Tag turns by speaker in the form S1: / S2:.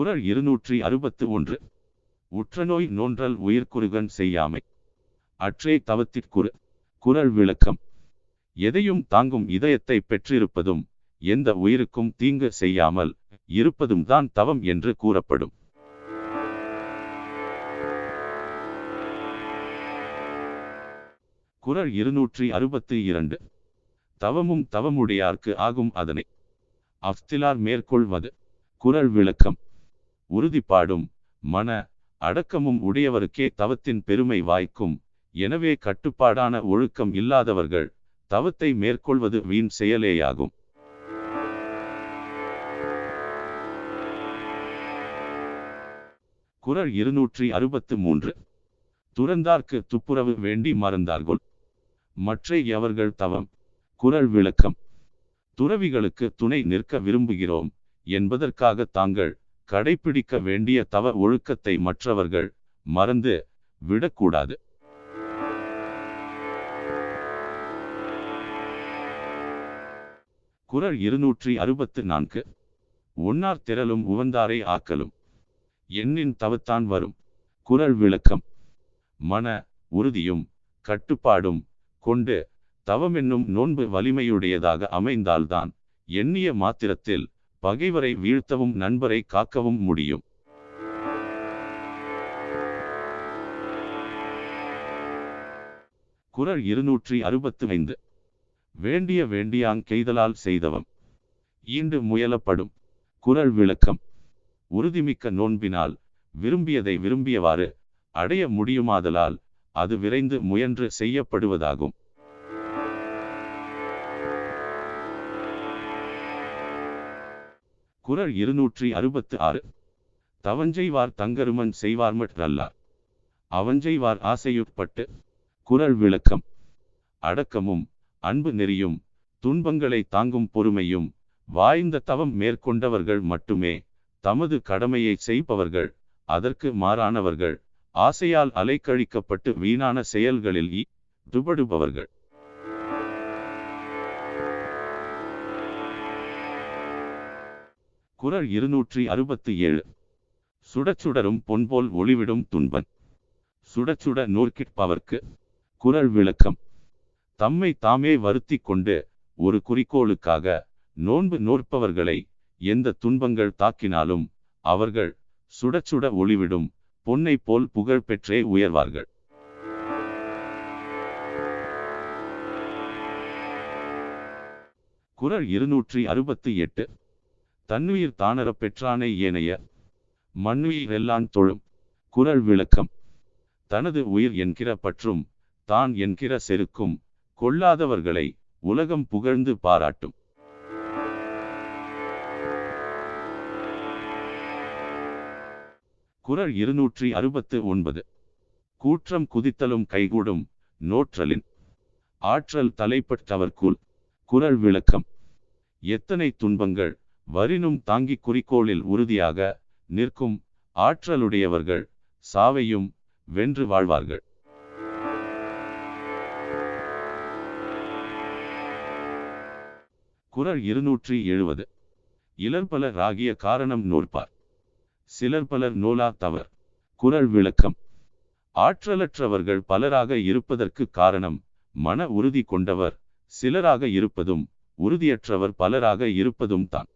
S1: குரல் இருநூற்றி அறுபத்து ஒன்று உற்றநோய் நோன்றல் உயிர்க்குறுகன் செய்யாமை அற்றே தவத்திற்குரு குரல் விளக்கம் எதையும் தாங்கும் இதயத்தை பெற்றிருப்பதும் எந்த உயிருக்கும் தீங்கு செய்யாமல் இருப்பதும் தான் தவம் என்று கூறப்படும் குரல் இருநூற்றி அறுபத்தி இரண்டு தவமும் தவமுடையார்க்கு ஆகும் அதனை அஃப்திலார் மேற்கொள்வது குரல் விளக்கம் உறுதிப்பாடும் மன அடக்கமும் உடையவருக்கே தவத்தின் பெருமை வாய்க்கும் எனவே கட்டுப்பாடான ஒழுக்கம் இல்லாதவர்கள் தவத்தை மேற்கொள்வது வீண் செயலேயாகும் குரல் இருநூற்றி அறுபத்து மூன்று துறந்தார்க்கு துப்புரவு வேண்டி மறந்தார்கள் மற்ற எவர்கள் தவம் குரல் விளக்கம் துறவிகளுக்கு துணை நிற்க விரும்புகிறோம் என்பதற்காக தாங்கள் கடைபிடிக்க வேண்டிய தவ ஒழுக்கத்தை மற்றவர்கள் மறந்து விடக்கூடாது குரல் இருநூற்றி அறுபத்து நான்கு ஒன்னார் திரளும் உவந்தாரை ஆக்கலும் எண்ணின் தவத்தான் வரும் குரல் விளக்கம் மன உறுதியும் கட்டுப்பாடும் கொண்டு தவமென்னும் நோன்பு வலிமையுடையதாக அமைந்தால்தான் எண்ணிய மாத்திரத்தில் பகைவரை வீழ்த்தவும் நண்பரை காக்கவும் முடியும் குரல் இருநூற்றி அறுபத்து ஐந்து வேண்டிய வேண்டியாங் கெய்தலால் செய்தவம் ஈண்டு முயலப்படும் குரல் விளக்கம் உறுதிமிக்க நோன்பினால் விரும்பியதை விரும்பியவாறு அடைய முடியுமாதலால் அது விரைந்து முயன்று செய்யப்படுவதாகும் குரல் இருநூற்றி அறுபத்து ஆறு தவஞ்செய்வார் தங்கருமன் செய்வார்மற்றல்லார் அவஞ்செய்வார் ஆசையுட்பட்டு குரல் விளக்கம் அடக்கமும் அன்பு நெறியும் துன்பங்களை தாங்கும் பொறுமையும் வாய்ந்த தவம் மேற்கொண்டவர்கள் மட்டுமே தமது கடமையை செய்பவர்கள் அதற்கு மாறானவர்கள் ஆசையால் அலைக்கழிக்கப்பட்டு வீணான செயல்களில் துபடுபவர்கள் குரல் இருநூற்றி அறுபத்து ஏழு சுடச்சுடரும் பொன்போல் ஒளிவிடும் துன்பன் சுடச்சுட நோக்கிற்பவர்க்கு குரல் விளக்கம் தம்மை தாமே வருத்தி கொண்டு ஒரு குறிக்கோளுக்காக நோன்பு நோற்பவர்களை எந்த துன்பங்கள் தாக்கினாலும் அவர்கள் சுடச்சுட ஒளிவிடும் பொன்னை போல் புகழ் பெற்றே உயர்வார்கள் குரல் இருநூற்றி அறுபத்தி எட்டு தன்னுயிர் தானர பெற்றானை ஏனைய மண்ணுயிரெல்லான் தொழும் குரல் விளக்கம் தனது உயிர் என்கிற பற்றும் தான் என்கிற செருக்கும் கொள்ளாதவர்களை உலகம் புகழ்ந்து பாராட்டும் குரல் இருநூற்றி அறுபத்து ஒன்பது கூற்றம் குதித்தலும் கைகூடும் நோற்றலின் ஆற்றல் தலைப்பட்டவர்க்குள் குரல் விளக்கம் எத்தனை துன்பங்கள் வரினும் தாங்கி குறிக்கோளில் உறுதியாக நிற்கும் ஆற்றலுடையவர்கள் சாவையும் வென்று வாழ்வார்கள் குரல் இருநூற்றி எழுபது இளர்பலர் ஆகிய காரணம் நூற்பார் சிலர் பலர் நூலா தவர் குரல் விளக்கம் ஆற்றலற்றவர்கள் பலராக இருப்பதற்கு காரணம் மன உறுதி கொண்டவர் சிலராக இருப்பதும் உறுதியற்றவர் பலராக இருப்பதும் தான்